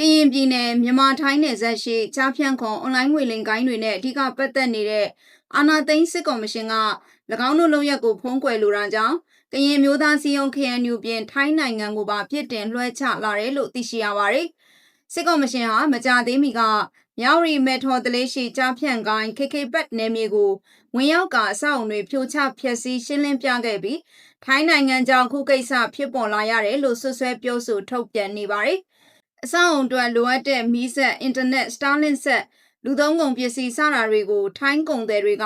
ရင်ပြည်နယ်မြန်မာထိုင်းနယ်စပ်ရှိကြားဖြန့်ခွန်အွန်လိုင်းငွေလိမ်ကိုင်းတွေနဲ့အဓိကပတ်သက်နေတဲ့အာနာသိန်းစစ်ကော်မရှင်က၎င်းတို့လုံရက်ကိုဖုံးကွယ်လိုတာကြောင့်ကရင်မျိုးသားစီယုံ KNU ပြင်ထိုင်းနိုင်ငံကိုပါပြစ်တင်လွှဲချလာတယ်လို့သိရှိရပါတယ်။စစ်ကော်မရှင်ဟာမကြသေးမီကမြောက်ရီမဲထော်တလေးရှိကြားဖြန့်ကိုင်း KK ပတ်နယ်မြေကိုဝင်ရောက်ကအဆောက်အုံတွေဖြိုချဖျက်ဆီးရှင်းလင်းပြခဲ့ပြီးထိုင်းနိုင်ငံကြောင့်ခုကိစ္စဖြစ်ပေါ်လာရတယ်လို့ဆွဆွဲပြောဆိုထုတ်ပြန်နေပါတယ်။ အဆောက်အုံအတွက်လိုအပ်တဲ့မီးဆက် အင်တာနက် Starlink ဆက် လူသုံးကုန်ပစ္စည်း စတာတွေကို ထိုင်းကုန်သည်တွေက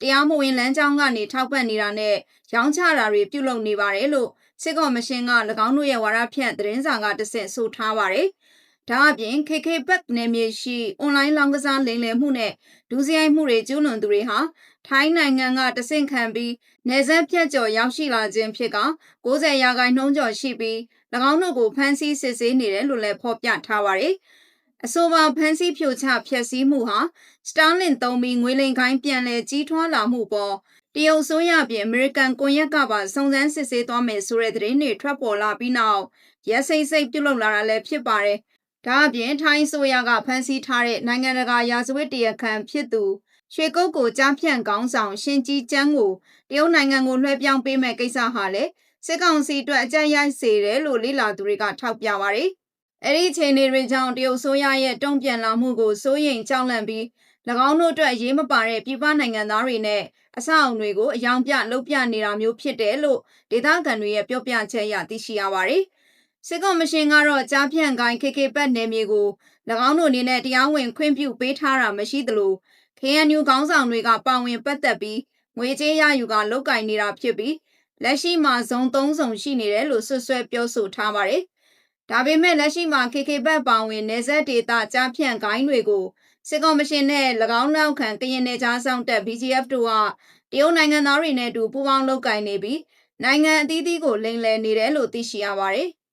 တရားမဝင်လမ်းကြောင်းကနေ ထောက်ပံ့နေတာနဲ့ ရောင်းချတာတွေ ပြုလုပ်နေပါတယ်လို့ စစ်ကော်မရှင်က၎င်းတို့ရဲ့ ဝါဒဖြန့်သတင်းစာကတဆင့် ဆိုထားပါတယ်။ ဒါအပြင် KK ဘက်နယ်မြေရှိအွန်လိုင်းလောင်းကစားလိမ်လည်မှုနဲ့ဒုစရိုက်မှုတွေကျူးလွန်သူတွေဟာထိုင်းနိုင်ငံကတဆင့်ခံပြီးနေဆက်ဖြတ်ကျော်ရောက်ရှိလာခြင်းဖြစ်က90ရာခိုင်နှုန်းကျော်ရှိပြီး၎င်းတို့ကိုဖမ်းဆီးစစ်ဆေးနေတယ်လို့လည်းဖော်ပြထားပါတယ်။အဆိုပါဖမ်းဆီးဖြိုချဖျက်ဆီးမှုဟာ Starlink သုံးပြီးငွေလိမ်ခိုင်းပြန်လည်ကြီးထွားလာမှုပေါ်တရုတ်ဆိုရပြင်အမေရိကန်ကွန်ရက်ကပါစုံစမ်းစစ်ဆေးသွားမယ်ဆိုတဲ့သတင်းတွေထွက်ပေါ်လာပြီးနောက်ရက်စိတ်စိတ်ပြုလုပ်လာတာလည်းဖြစ်ပါတယ်။ ဒါအပြင်ထိုင်းဆိုရကဖမ်းဆီးထားတဲ့နိုင်ငံတကာရာဇဝတ်တရားခံဖြစ်သူရွှေကုတ်ကိုကြားဖြန့်ကောင်းဆောင်ရှင်ကြီးကျန်းကိုတရုတ်နိုင်ငံကိုလွှဲပြောင်းပေးမဲ့ကိစ္စဟာလည်းစစ်ကောင်စီအတွက်အကြမ်းရိုက်စေတယ်လို့လေ့လာသူတွေကထောက်ပြပါတယ်။အဲ့ဒီအခြေအနေတွေကြောင့်တရုတ်ဆိုရရဲ့တုံ့ပြန်လာမှုကိုစိုးရိမ်ကြောက်လန့်ပြီး၎င်းတို့အတွက်ရေးမပါတဲ့ပြည်ပနိုင်ငံသားတွေနဲ့အဆောက်အုံတွေကိုအယောင်ပြလုပ်ပြနေတာမျိုးဖြစ်တယ်လို့ဒေသခံတွေရဲ့ပြောပြချက်အရသိရှိရပါတယ်။ စစ်ကော်မရှင်ကတော့ကြားဖြန့်ကိုင်း KK ပတ်နယ်မြေကို၎င်းတို့အနေနဲ့တရားဝင်ခွင့်ပြုပေးထားတာမရှိသလို KNU ခေါင်းဆောင်တွေကပါဝင်ပတ်သက်ပြီးငွေကြေးရယူကလုတ်ကင်နေတာဖြစ်ပြီးလက်ရှိမှာဇုံ၃ဇုံရှိနေတယ်လို့ဆွဆွဲပြောဆိုထားပါတယ်။ဒါပေမဲ့လက်ရှိမှာ KK ဘက်ပါဝင်နေဆက်ဒေတာကြားဖြန့်ဂိုင်းတွေကိုစစ်ကော်မရှင်နဲ့၎င်းနောက်ခံကရင်နယ်ကြားဆောင်တက် BGF တို့ကတရုတ်နိုင်ငံသားတွေနဲ့အတူပူးပေါင်းလုပ်ကင်နေပြီးနိုင်ငံအသီးသီးကိုလိမ်လည်နေတယ်လို့သိရှိရပါတယ်။